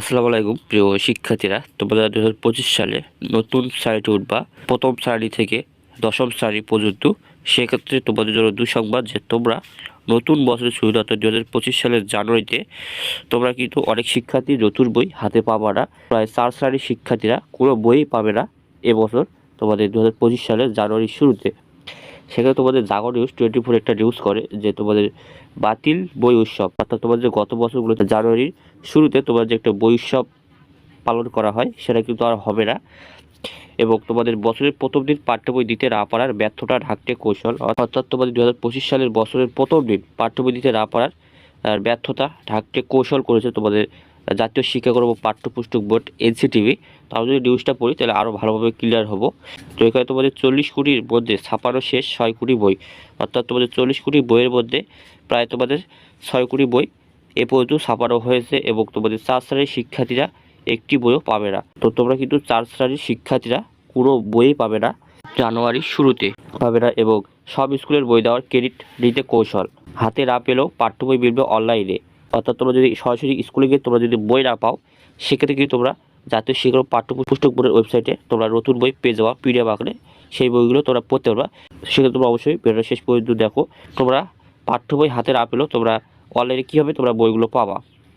আসসালামু আলাইকুম, প্রিয় শিক্ষার্থীরা। তোমরা দু হাজার সালে নতুন শ্রেণীতে উঠবা। প্রথম শ্রেণি থেকে দশম শ্রেণি পর্যন্ত। সেক্ষেত্রে তোমাদের জন্য দুঃসংবাদ যে তোমরা নতুন বছরের শুরুতে অর্থাৎ দু হাজার পঁচিশ সালের জানুয়ারিতে তোমরা কিন্তু অনেক শিক্ষার্থী নতুন বই হাতে পাবা না। প্রায় চার শ্রেণির শিক্ষার্থীরা কোনো বইই পাবে না। এবছর তোমাদের দু হাজার পঁচিশ সালের জানুয়ারির শুরুতে সেখানে তোমাদের জাগর নিউজ টোয়েন্টি ফোর একটা নিউজ করে যে তোমাদের বাতিল বই উৎসব। অর্থাৎ তোমাদের গত বছরগুলোতে জানুয়ারির শুরুতে তোমার যে একটা বই উৎসব পালন করা হয়, সেটা কিন্তু আর হবে না। এবং তোমাদের বছরের প্রথম দিন পাঠ্য বই দিতে না পারার ব্যর্থতা ঢাকতে কৌশল। অর্থাৎ তোমাদের দু হাজার পঁচিশ সালের বছরের প্রথম দিন পাঠ্য বই দিতে না পারার ব্যর্থতা ঢাকতে কৌশল করেছে তোমাদের জাতীয় শিক্ষাক্রম পাঠ্যপুস্তক বোর্ড, এনসিটিভি। তাও যদি নিউজটা পড়ি, তাহলে আরও ভালোভাবে ক্লিয়ার হব। তো এখানে তোমাদের চল্লিশ কোটির মধ্যে ছাপানো শেষ ছয় কোটি বই। অর্থাৎ তোমাদের চল্লিশ কোটি বইয়ের মধ্যে প্রায় তোমাদের ছয় কোটি বই এ পর্যন্ত ছাপানো হয়েছে এবং তোমাদের চার শ্রেণির শিক্ষার্থীরা একটি বইও পাবে না। তো তোমরা কিন্তু চার শ্রেণির শিক্ষার্থীরা কোনো বইই পাবে না জানুয়ারির শুরুতে। পাবে না এবং সব স্কুলের বই দেওয়ার ক্রেডিট নিতে কৌশল। হাতে না পেলেও পাঠ্য বই মিলবে অনলাইনে অর্থাৎ তোমরা যদি সরাসরি স্কুলে গিয়ে তোমরা যদি বই না পাও, সেক্ষেত্রে কিন্তু তোমরা জাতীয় শিক্ষা পাঠ্যপুস্তক বোর্ডের ওয়েবসাইটে তোমরা নতুন বই পেয়ে যাওয়া পিডিএফ আকারে। সেই বইগুলো তোমরা পড়তে পারবা। সেক্ষেত্রে তোমরা অবশ্যই ভিডিওটা শেষ পর্যন্ত দেখো। তোমরা পাঠ্য বই হাতে না পেলেও তোমরা অনলাইনে কীভাবে তোমরা বইগুলো পাবা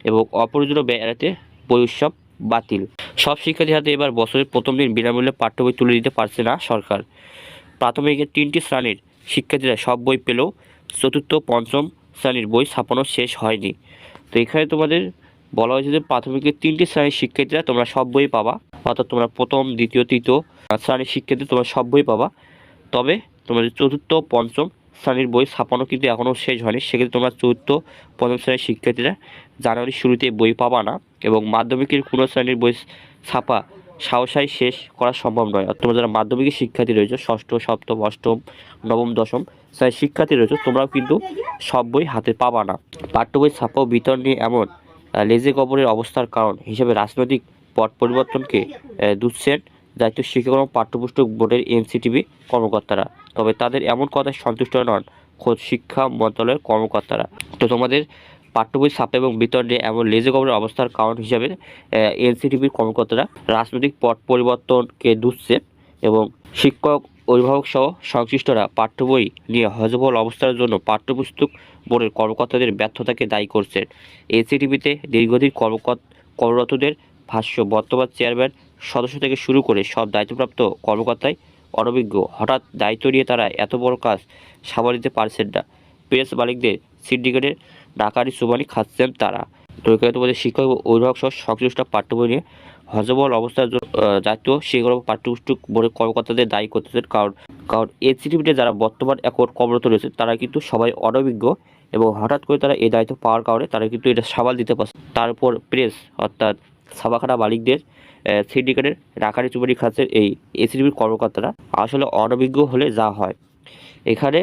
এবং অপরিচিত ব্যয় এড়াতে বই উৎসব বাতিল। সব শিক্ষার্থী হাতে এবার বছরের প্রথম দিন বিনামূল্যে পাঠ্য বই তুলে দিতে পারছে না সরকার। প্রাথমিকের তিনটি শ্রেণির শিক্ষার্থীরা সব বই পেলেও চতুর্থ, পঞ্চম শ্রেণির বই ছাপানো শেষ হয়নি। তো এখানে তোমাদের বলা হয়েছে যে প্রাথমিকের তিনটি শ্রেণির শিক্ষার্থীরা তোমরা সব বই পাবা, অর্থাৎ তোমরা প্রথম, দ্বিতীয়, তৃতীয় শ্রেণির শিক্ষার্থী তোমরা সব বই পাবা। তবে তোমাদের চতুর্থ, পঞ্চম শ্রেণির বই ছাপানো কিন্তু এখনও শেষ হয়নি। সেক্ষেত্রে তোমরা চতুর্থ, পঞ্চম শ্রেণির শিক্ষার্থীরা জানুয়ারির শুরুতে বই পাবা না এবং মাধ্যমিকের কোনো শ্রেণির বই ছাপা সাহসাই শেষ করা সম্ভব নয়। অর্থাৎ তোমরা যারা মাধ্যমিকের শিক্ষার্থী রয়েছে, ষষ্ঠ, সপ্তম, অষ্টম, নবম, দশম শ্রেণির শিক্ষার্থী রয়েছে, তোমরাও কিন্তু সব বই হাতে পাবা না। পাঠ্য বই ছাপা বিতরণ নিয়ে এমন লেজে কবরের অবস্থার কারণ হিসেবে রাজনৈতিক পট পরিবর্তনকে দুচ্ছেন জাতীয় শিক্ষাক্রম পাঠ্যপুস্তক বোর্ডের এনসিটিভি কর্মকর্তারা। তবে তাদের এমন কথায় সন্তুষ্ট নন খোদ শিক্ষা মন্ত্রণালয়ের কর্মকর্তারা। তো তোমাদের পাঠ্য বই ছাপা এবং বিতরণে এমন লেজে কবরের অবস্থার কারণ হিসাবে এনসিটিভির কর্মকর্তারা রাজনৈতিক পট পরিবর্তনকে দুচ্ছেন এবং শিক্ষক, অভিভাবক সহ সংশ্লিষ্টরা পাঠ্য বই নিয়ে হজবল অবস্থার জন্য পাঠ্যপুস্তক বোর্ডের কর্মকর্তাদের ব্যর্থতাকে দায়ী করছেন। এনসিটিভিতে দীর্ঘদিন কর্মকর্ত, কর্মরতদের ভাষ্য বর্তমান চেয়ারম্যান সদস্য থেকে শুরু করে সব দায়িত্বপ্রাপ্ত কর্মকর্তাই অনভিজ্ঞ। হঠাৎ দায়িত্ব নিয়ে তারা এত বড় কাজ সামাল দিতে পারছেন না। প্রেস মালিকদের, সিন্ডিকেটের ডাকারি সুবানি খাচ্ছেন তারা। এখানে তোমাদের শিক্ষক ও অভিভাবক সহ সংশ্লিষ্ট পাঠ্যবই নিয়ে হজবল অবস্থার জাতীয় শিক্ষক পাঠ্যপুস্তক বোর্ডের কর্মকর্তাদের দায়ী করতেছেন। কারণ কারণ এনসিটিভিতে যারা বর্তমান এখন কর্মরত রয়েছে, তারা কিন্তু সবাই অনভিজ্ঞ এবং হঠাৎ করে তারা এই দায়িত্ব পাওয়ার কারণে তারা কিন্তু এটা সামাল দিতে পারছে। তারপর প্রেস অর্থাৎ ছাপাখানা মালিকদের সিন্ডিকেটের ডাকারি চুবারি খাচ্ছেন এই এনসিটিভির কর্মকর্তারা। আসলে অনভিজ্ঞ হলে যা হয়। এখানে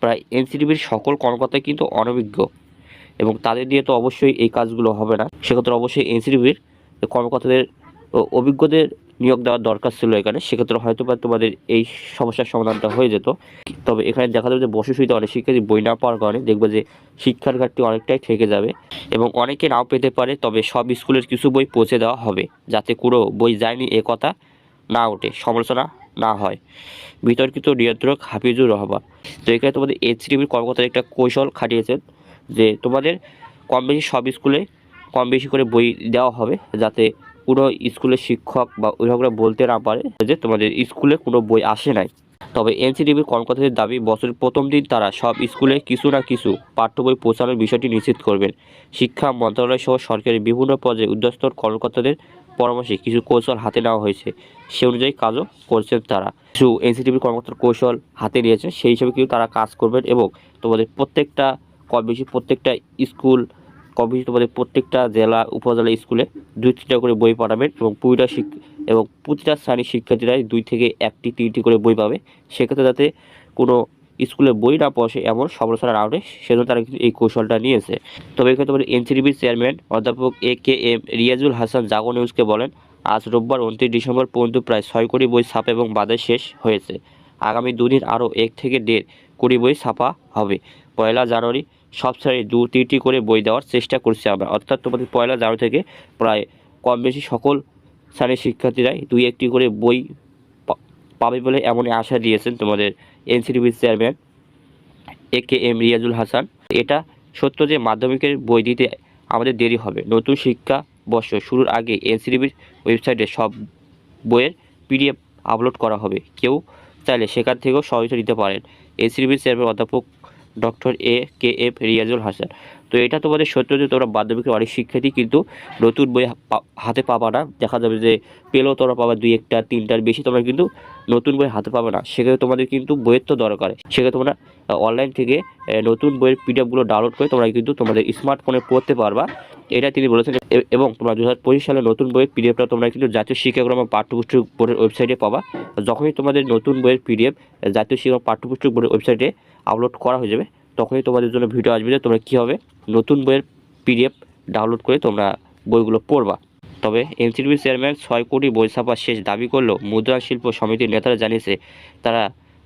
প্রায় এনসিটিভির সকল কর্মকর্তাই কিন্তু অনভিজ্ঞ। এবং তাদের দিয়ে তো অবশ্যই এই কাজগুলো হবে না। সেক্ষেত্রে অবশ্যই এনসিটিভির কর্মকর্তাদের অভিজ্ঞদের নিয়োগ দেওয়ার দরকার ছিল এখানে। সেক্ষেত্রে হয়তো বা তোমাদের এই সমস্যার সমাধানটা হয়ে যেত। তবে এখানে দেখা যাবে যে বসে শুইতে অনেক শিক্ষার্থী বই না পাওয়ার কারণে দেখবে যে শিক্ষার ঘাটতি অনেকটাই থেকে যাবে এবং অনেকে নাও পেতে পারে, তবে সব স্কুলের কিছু বই পৌঁছে দেওয়া হবে যাতে কোনো বই যায়নি এ কথা না ওঠে, সমালোচনা না হয়। বিতর্কিত নিয়ন্ত্রক হাফিজুর রহমান। তো এখানে তোমাদের এইচডিবির কর্মকর্তারা একটা কৌশল খাটিয়েছেন। যে তোমাদের কম বেশি সব স্কুলে কম বেশি করে বই দেওয়া হবে যাতে কোনো স্কুলের শিক্ষক বা অভিভাবকরা বলতে না পারে যে তোমাদের স্কুলে কোনো বই আসে নাই। তবে এনসিটিভির কর্মকর্তাদের দাবি, বছরের প্রথম দিন তারা সব স্কুলে কিছু না কিছু পাঠ্য বই পৌঁছানোর বিষয়টি নিশ্চিত করবেন। শিক্ষা মন্ত্রণালয় সহ সরকারের বিভিন্ন পর্যায়ে উদ্যস্ত কর্মকর্তাদের পরামর্শে কিছু কৌশল হাতে নেওয়া হয়েছে। সে অনুযায়ী কাজও করছেন তারা। কিছু এনসিটিভির কর্মকর্তার কৌশল হাতে নিয়েছেন, সেই হিসেবে কিন্তু তারা কাজ করবেন এবং তোমাদের প্রত্যেকটা কম বেশি প্রত্যেকটা স্কুল, কম বেশি তোমাদের প্রত্যেকটা জেলা, উপজেলা স্কুলে দুই তিনটা করে বই পাঠাবেন এবং প্রতিটা শিক, এবং প্রতিটা শ্রেণির শিক্ষার্থীরাই দুই থেকে একটি, তিনটি করে বই পাবে। সেক্ষেত্রে যাতে কোনো স্কুলে বই না পড়ে এমন সমালোচনা আউটে সেজন্য তারা কিন্তু এই কৌশলটা নিয়েছে। তবে এখানে তোমাদের এনসিডিবির চেয়ারম্যান অধ্যাপক A K M Riazul Hasan Jago নিউজকে বলেন, আজ রোববার উনত্রিশ ডিসেম্বর পর্যন্ত প্রায় ছয় কোটি বই ছাপা এবং বাজার শেষ হয়েছে। আগামী দুদিন আরও এক থেকে দেড় কোটি বই ছাপা হবে। পয়লা জানুয়ারি সব শ্রেণি দু তিনটি করে বই দেওয়ার চেষ্টা করছি আমরা। অর্থাৎ তোমাদের পয়লা জানুয়ারি থেকে প্রায় কম বেশি সকল শ্রেণির শিক্ষার্থীরাই দুই একটি করে বই পাবে বলে এমনই আশা দিয়েছেন তোমাদের এনসিটিভির chairman A K M Riazul Hasan. এটা সত্য যে মাধ্যমিকের বই দিতে আমাদের দেরি হবে। নতুন শিক্ষা বর্ষ শুরুর আগে এনসিটিভির ওয়েবসাইটে সব বইয়ের পিডিএফ আপলোড করা হবে। কেউ চাইলে সেখান থেকেও সহায়তা নিতে পারেন। এনসিটিভির চেয়ারম্যান অধ্যাপক doctor A K F Riazul Hasan. তো এটা তোমাদের সত্য যে তোমরা মাধ্যমিকের অনেক শিক্ষার্থী, কিন্তু নতুন বই হাতে পাবা না। দেখা যাবে যে পেলেও তোমরা পাবা দুই একটা, তিনটার বেশি, তোমরা কিন্তু নতুন বই হাতে পাবে না। সেক্ষেত্রে তোমাদের কিন্তু বইয়ের তো দরকার। সেক্ষেত্রে তোমরা অনলাইন থেকে নতুন বইয়ের পিডিএফগুলো ডাউনলোড করে তোমরা কিন্তু তোমাদের স্মার্টফোনে পড়তে পারবা। এটা তিনি বলেছেন এবং তোমরা দু হাজার পঁচিশ সালে নতুন বইয়ের পিডিএফটা তোমরা কিন্তু জাতীয় শিক্ষাক্রম পাঠ্যপুস্তক বোর্ডের ওয়েবসাইটে পাবা। যখনই তোমাদের নতুন বইয়ের পিডিএফ জাতীয় শিক্ষা পাঠ্যপুস্তক বোর্ডের ওয়েবসাইটে আপলোড করা হয়ে যাবে তখনই তোমাদের জন্য ভিডিও আসবে যে তোমরা কী হবে নতুন বইয়ের পিডিএফ ডাউনলোড করে তোমরা বইগুলো পড়বা। তবে এনসিটিভি চেয়ারম্যান ছয় কোটি বই ছাপা শেষ দাবি করলেও মুদ্রা শিল্প সমিতির নেতারা জানিয়েছে, তারা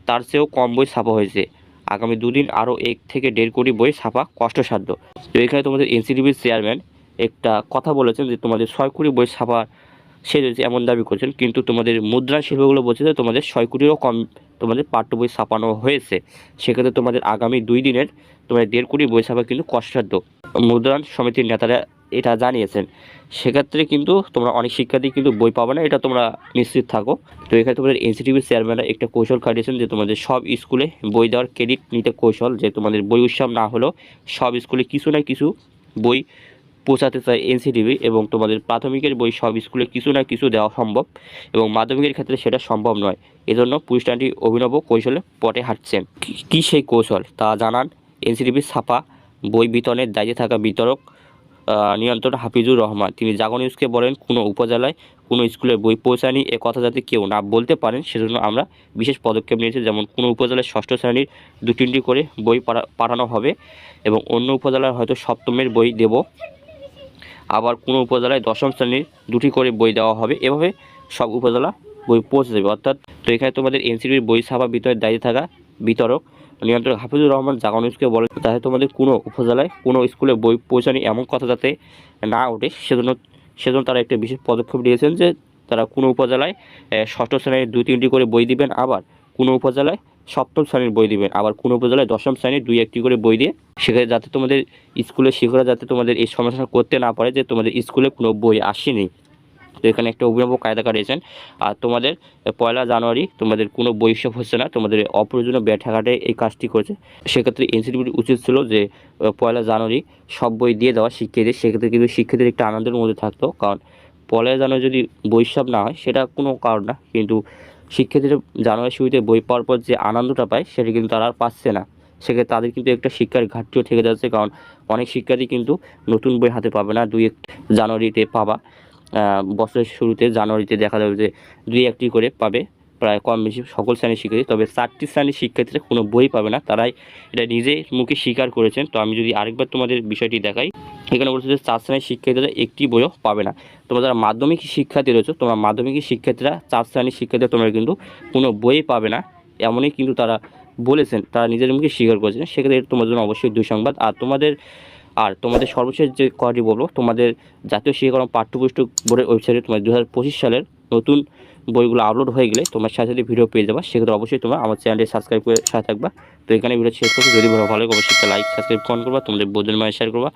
তার চেয়েও কম বই ছাপা হয়েছে। আগামী দুদিন আরও এক থেকে দেড় কোটি বই ছাপা কষ্টসাধ্য। তো এখানে তোমাদের এনসিটিভির চেয়ারম্যান একটা কথা বলেছেন যে তোমাদের ছয় কোটি বই ছাপা সে হয়েছে এমন দাবি করছেন, কিন্তু তোমাদের মুদ্রা শিল্পগুলো বলছে যে তোমাদের ছয় কোটিরও কম তোমাদের পাঠ্য বই ছাপানো হয়েছে। সেক্ষেত্রে তোমাদের আগামী দুই দিনের তোমাদের দেড় কোটি বই ছাপা কিন্তু কষ্টসাধ্য। মুদ্রাণ সমিতির নেতারা এটা জানিয়েছেন। সেক্ষেত্রে কিন্তু তোমরা অনেক শিক্ষার্থী কিন্তু বই পাবে না, এটা তোমরা নিশ্চিত থাকো। তো এখানে তোমাদের এনসিটিভির চেয়ারম্যানরা একটা কৌশল কাটিয়েছেন যে তোমাদের সব স্কুলে বই দেওয়ার ক্রেডিট নিতে কৌশল, যে তোমাদের বই উৎসব না হলেও সব স্কুলে কিছু না কিছু বই পৌঁছাতে চায় এনসিটিভি এবং তোমাদের প্রাথমিকের বই সব স্কুলে কিছু না কিছু দেওয়া সম্ভব এবং মাধ্যমিকের ক্ষেত্রে সেটা সম্ভব নয়। এজন্য প্রতিষ্ঠানটি অভিনব কৌশলে পটে হাঁটছেন কি- সেই কৌশল? তা জানান এনসিটিভির ছাপা বই বিতরণের দায়িত্বে থাকা বিতরক নিয়ন্ত্রণ হাফিজুর রহমান। তিনি জাগো নিউজকে বলেন, কোনো উপজেলায় কোনো স্কুলে বই পৌঁছায়নি, এ কথা যাতে কেউ না বলতে পারেন, সেজন্য আমরা বিশেষ পদক্ষেপ নিয়েছি, যেমন কোনো উপজেলায় ষষ্ঠ শ্রেণির দু তিনটি করে বই পাঠা- পাঠানো হবে এবং অন্য উপজেলায় হয়তো সপ্তমের বই দেব। আবার কোনো উপজেলায় দশম শ্রেণির দুটি করে বই দেওয়া হবে। এভাবে সব উপজেলা বই পৌঁছে দেবে অর্থাৎ তো এখানে তোমাদের এনসিবির বই ছাপা বিতরণের দায়িত্বে থাকা বিতরক নিয়ন্ত্রক হাফিজুর রহমান জাগো নিউজকে বলেন যাতে তোমাদের কোনো উপজেলায় কোনো স্কুলে বই পৌঁছানি এমন কথা যাতে না ওঠে, সেজন্য সেজন্য তারা একটা বিশেষ পদক্ষেপ নিয়েছেন যে তারা কোনো উপজেলায় ষষ্ঠ শ্রেণির দুই তিনটি করে বই দিবেন, আবার কোনো উপজেলায় সপ্তম শ্রেণির বই দিবেন। আবার কোনো উপজেলায় দশম শ্রেণির দুই একটি করে বই দিয়ে সেখানে যাতে তোমাদের স্কুলের শিক্ষকরা যাতে তোমাদের এই সমস্যা করতে না পারে যে তোমাদের স্কুলে কোনো বই আসেনি। তো এখানে একটা অভিনব কায়দা কাটিয়েছেন আর তোমাদের পয়লা জানুয়ারি তোমাদের কোনো হিসাব হচ্ছে না, তোমাদের অপ্রয়োজনীয় ব্যাঠাঘাটে এই কাজটি করেছে। সেক্ষেত্রে এনসিটিভির উচিত ছিল যে পয়লা জানুয়ারি সব বই দিয়ে দেওয়া শিক্ষার্থীদের, সেক্ষেত্রে কিন্তু শিক্ষার্থীদের একটা আনন্দের মধ্যে থাকতো। কারণ পয়লা জানুয়ারি যদি হিসাব না হয়, সেটা কোনো কারণ না। কিন্তু শিক্ষার্থীরা জানুয়ারি শুরুতে বই পাওয়ার পর যে আনন্দটা পায়, সেটা কিন্তু তারা আর পাচ্ছে না। সেক্ষেত্রে তাদের কিন্তু একটা শিক্ষার ঘাটতিও থেকে যাচ্ছে, কারণ অনেক শিক্ষার্থী কিন্তু নতুন বই হাতে পাবে না, দুই এক জানুয়ারিতে পাবা। বছরের শুরুতে জানুয়ারিতে দেখা যাবে যে দুই একটি করে পাবে, প্রায় কম বেশি সকল শ্রেণির শিক্ষার্থী। তবে চারটি শ্রেণির শিক্ষার্থীরা কোনো বই পাবে না, তারাই এটা নিজে মুখে স্বীকার করেছেন। তো আমি যদি আরেকবার তোমাদের বিষয়টি দেখাই এখানে বলছে যে চার শ্রেণির শিক্ষার্থীরা একটি বইও পাবে না। তোমরা যারা মাধ্যমিক শিক্ষার্থী রয়েছে, তোমরা মাধ্যমিক শিক্ষার্থীরা চার শ্রেণির শিক্ষার্থীরা তোমরা কিন্তু কোনো বই পাবে না। এমনই কিন্তু তারা বলেছেন, তারা নিজের মুখে স্বীকার করেছেন। সেক্ষেত্রে তোমাদের জন্য অবশ্যই দুঃসংবাদ। আর তোমাদের আর তোমাদের সর্বশেষ যে কথাটি বলব, তোমাদের জাতীয় শিক্ষাক্রম পাঠ্যপুস্তক বোর্ডের ওয়েবসাইটে তোমার দু হাজার পঁচিশ সালের নতুন বইগুলো আপলোড হয়ে গেলে তোমার সাথে সাথে ভিডিও পেয়ে যাবা। সেক্ষেত্রে অবশ্যই তোমার আমার চ্যানেলটি সাবস্ক্রাইব করে সাথে থাকবা। তো এখানে ভিডিও শেষ করছি। যদি ভালো লাগে, অবশ্যই লাইক সাবস্ক্রাইব কমেন্ট করবা। তোমাদের বোধের মাঝে শেয়ার করবা।